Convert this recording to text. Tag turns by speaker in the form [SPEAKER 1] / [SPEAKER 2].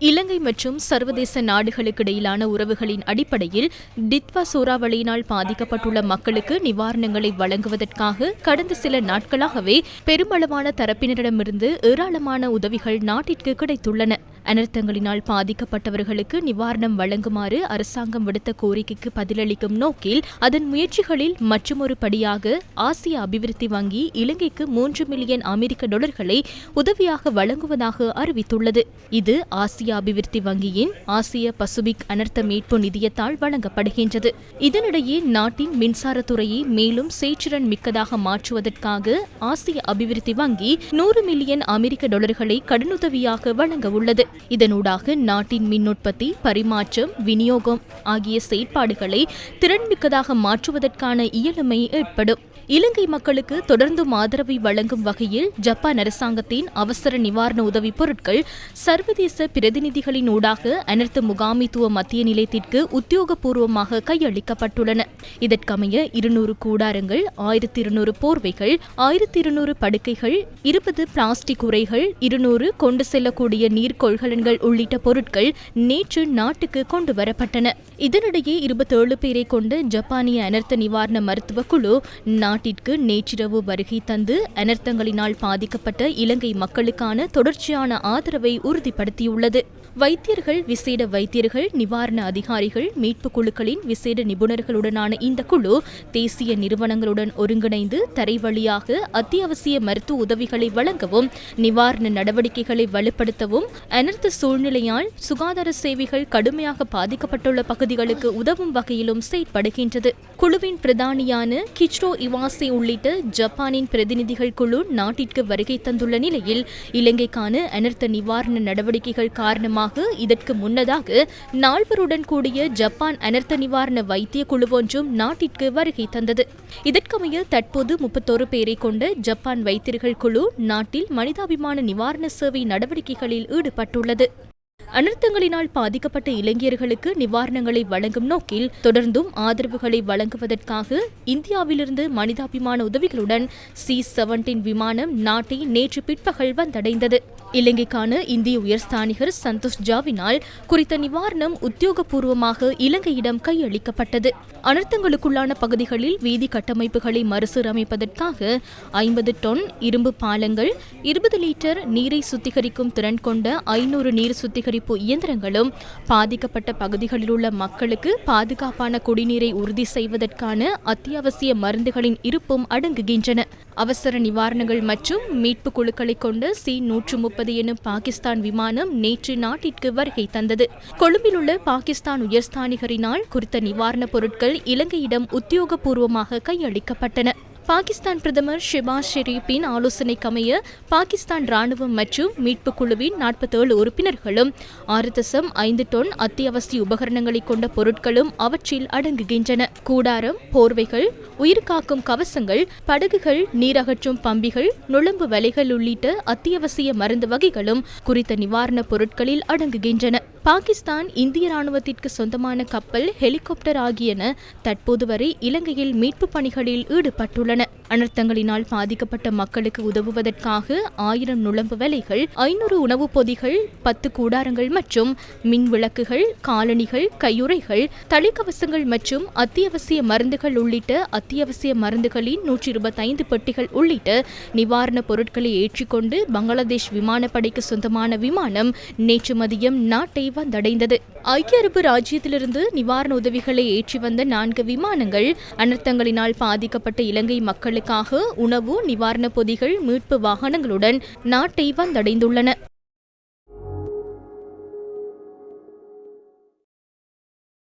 [SPEAKER 1] இலங்கை மற்றும் சர்வதேச நாடுகளுக்கிடையிலான உறவுகளின் அடிப்படையில் டித்வா சூறாவளியினால் பாதிக்கப்பட்டுள்ள மக்களுக்கு நிவாரணங்களை வழங்குவதற்காக கடந்த சில நாட்களாகவே பெருமளவான தரப்பினரிடமிருந்து ஏராளமான உதவிகள் நாட்டிற்கு கிடைத்துள்ளன. அனர்த்தங்களினால் பாதிக்கப்பட்டவர்களுக்கு நிவாரணம் வழங்குமாறு அரசாங்கம் விடுத்த கோரிக்கைக்கு பதிலளிக்கும் நோக்கில் அதன் முயற்சிகளில் மற்றொரு படியாக ஆசிய அபிவிருத்தி வங்கி இலங்கைக்கு மூன்று மில்லியன் அமெரிக்க டாலர்களை உதவியாக வழங்குவதாக அறிவித்துள்ளது. இது ஆசிய அபிவிருத்தி வங்கியின் ஆசிய பசுபிக் அனர்த்த மீட்பு நிதியத்தால் வழங்கப்படுகின்றது. இதனிடையே நாட்டின் மின்சாரத்துறையை மேலும் சேற்றிறன் மிக்கதாக மாற்றுவதற்காக ஆசிய அபிவிருத்தி வங்கி நூறு மில்லியன் அமெரிக்க டாலர்களை கடனுதவியாக வழங்க உள்ளது. இதனூடாக நாட்டின் மின்னுற்பத்தி பரிமாற்றம் விநியோகம் ஆகிய செயற்பாடுகளை திறன்மிக்கதாக மாற்றுவதற்கான இயலுமை ஏற்படும். இலங்கை மக்களுக்கு தொடர்ந்தும் ஆதரவை வழங்கும் வகையில் ஜப்பான் அரசாங்கத்தின் அவசர நிவாரண உதவி பொருட்கள் சர்வதேச பிரதிநிதிகளின் ஊடாக அனர்த்த முகாமித்துவ மத்திய நிலையத்திற்கு உத்தியோகபூர்வமாக கையளிக்கப்பட்டுள்ளன. இதற்கமைய இருநூறு கூடாரங்கள் ஆயிரத்தி இருநூறு போர்வைகள் ஆயிரத்தி இருநூறு படுக்கைகள் இருபது பிளாஸ்டிக் உரைகள் இருநூறு கொண்டு செல்லக்கூடிய நீர்கொள்கலன்கள் உள்ளிட்ட பொருட்கள் நேற்று நாட்டுக்கு கொண்டு வரப்பட்டன. இதனிடையே இருபத்தேழு பேரை கொண்ட ஜப்பானிய அனர்த்த நிவாரண மருத்துவ குழு நாட்டிற்கு நேற்றிரவு வருகை தந்து அனர்த்தங்களினால் பாதிக்கப்பட்ட இலங்கை மக்களுக்கான தொடர்ச்சியான ஆதரவை உறுதிப்படுத்தியுள்ளது. வைத்தியர்கள் விசேட வைத்தியர்கள் நிவாரண அதிகாரிகள் மீட்பு குழுக்களின் விசேட நிபுணர்களுடனான இந்த குழு தேசிய நிறுவனங்களுடன் ஒருங்கிணைந்து தரை வழியாக அத்தியாவசிய மருத்துவ உதவிகளை வழங்கவும் நிவாரண நடவடிக்கைகளை வலுப்படுத்தவும் அன அனர்த்த சூழ்நிலையால் சுகாதார சேவைகள் கடுமையாக பாதிக்கப்பட்டுள்ள பகுதிகளுக்கு உதவும் வகையிலும் செயற்படுகின்றது. குழுவின் பிரதானியான கிச்ரோ இவாசே உள்ளிட்ட ஜப்பானின் பிரதிநிதிகள் குழு நாட்டிற்கு வருகை தந்துள்ள நிலையில் இலங்கைக்கான அனர்த்த நிவாரண நடவடிக்கைகள் காரணமாக இதற்கு முன்னதாக நால்வருடன் கூடிய ஜப்பான் அனர்த்த நிவாரண வைத்திய குழு ஒன்றும் நாட்டிற்கு வருகை தந்தது. இதற்கமைய தற்போது முப்பத்தோரு பேரை கொண்ட ஜப்பான் வைத்தியர்கள் குழு நாட்டில் மனிதாபிமான நிவாரண சேவை நடவடிக்கைகளில் ஈடுபட்டுள்ளது. அனர்த்தங்களினால் பாதிக்கப்பட்ட இளைஞர்களுக்கு நிவாரணங்களை வழங்கும் நோக்கில் தொடர்ந்தும் ஆதரவுகளை வழங்குவதற்காக இந்தியாவிலிருந்து மனிதாபிமான உதவிகளுடன் சி செவன்டீன் விமானம் நாட்டை நேற்று பிற்பகல் வந்தடைந்தது. இலங்கைக்கான இந்திய உயர்ஸ்தானிகர் சந்தோஷ் ஜாவினால் குறித்த நிவாரணம் உத்தியோகபூர்வமாக இலங்கையிடம் கையளிக்கப்பட்டது. அனர்த்தங்களுக்குள்ளான பகுதிகளில் வீதி கட்டமைப்புகளை மறுசீரமைப்பதற்காக ஐம்பது டொன் இரும்பு பாலங்கள் இருபது லிட்டர் நீரை சுத்திகரிக்கும் திறன் கொண்ட ஐநூறு நீர் சுத்திகரிப்பு இயந்திரங்களும் பாதிக்கப்பட்ட பகுதிகளில் உள்ள மக்களுக்கு பாதுகாப்பான குடிநீரை உறுதி செய்வதற்கான அத்தியாவசிய மருந்துகளின் இருப்பும் அடங்குகின்றன. அவசர நிவாரணங்கள் மற்றும் மீட்பு குழுக்களை கொண்ட சி நூற்று முப்பது எனும் பாகிஸ்தான் விமானம் நேற்று நாட்டிற்கு வருகை தந்தது. கொழும்பில் உள்ள பாகிஸ்தான் உயர்ஸ்தானிகரினால் குறித்த நிவாரணப் பொருட்கள் இலங்கையிடம் உத்தியோகபூர்வமாக கையளிக்கப்பட்டன. பாகிஸ்தான் பிரதமர் ஷிபாஸ் ஷெரீப்பின் ஆலோசனைக்கமைய பாகிஸ்தான் ராணுவம் மற்றும் மீட்புக் குழுவின் நாற்பத்தேழு உறுப்பினர்களும் ஆறு தசம் ஐந்து டொன் அத்தியாவசிய உபகரணங்களை கொண்ட பொருட்களும் அவற்றில் அடங்குகின்றன. கூடாரம் போர்வைகள் உயிர்காக்கும் கவசங்கள் படகுகள் நீரகற்றும் பம்பிகள் நுழம்பு வலைகள் உள்ளிட்ட அத்தியாவசிய மருந்து வகைகளும் குறித்த நிவாரணப் பொருட்களில் அடங்குகின்றன. பாகிஸ்தான் இந்திய ராணுவத்திற்கு சொந்தமான கப்பல் ஹெலிகாப்டர் ஆகியன தற்போது வரை இலங்கையில் மீட்பு பணிகளில் ஈடுபட்டுள்ளன. அனர்த்தங்களினால் பாதிக்கப்பட்ட மக்களுக்கு உதவுவதற்காக ஆயிரம் நுழம்பு வேலைகள் ஐநூறு உணவுப் பொதிகள் பத்து கூடாரங்கள் மற்றும் மின் விளக்குகள் காலணிகள் கையுறைகள் தலைக்கவசங்கள் மற்றும் அத்தியாவசிய மருந்துகள் உள்ளிட்ட அத்தியாவசிய மருந்துகளின் நூற்றி இருபத்தைந்து பெட்டிகள் உள்ளிட்ட நிவாரணப் பொருட்களை ஏற்றிக்கொண்டு பங்களாதேஷ் விமானப்படைக்கு சொந்தமான விமானம் நேற்று மதியம் நாட்டை வந்தடைந்தது ஐக்கிய அரபு ராஜ்யத்திலிருந்து நிவாரண உதவிகளை ஏற்றி வந்த நான்கு விமானங்கள் அனர்த்தங்களினால் பாதிக்கப்பட்ட இலங்கை மக்களுக்காக உணவு நிவாரணப் பொதிகள் மீட்பு வாகனங்களுடன் நாட்டை வந்தடைந்துள்ளன.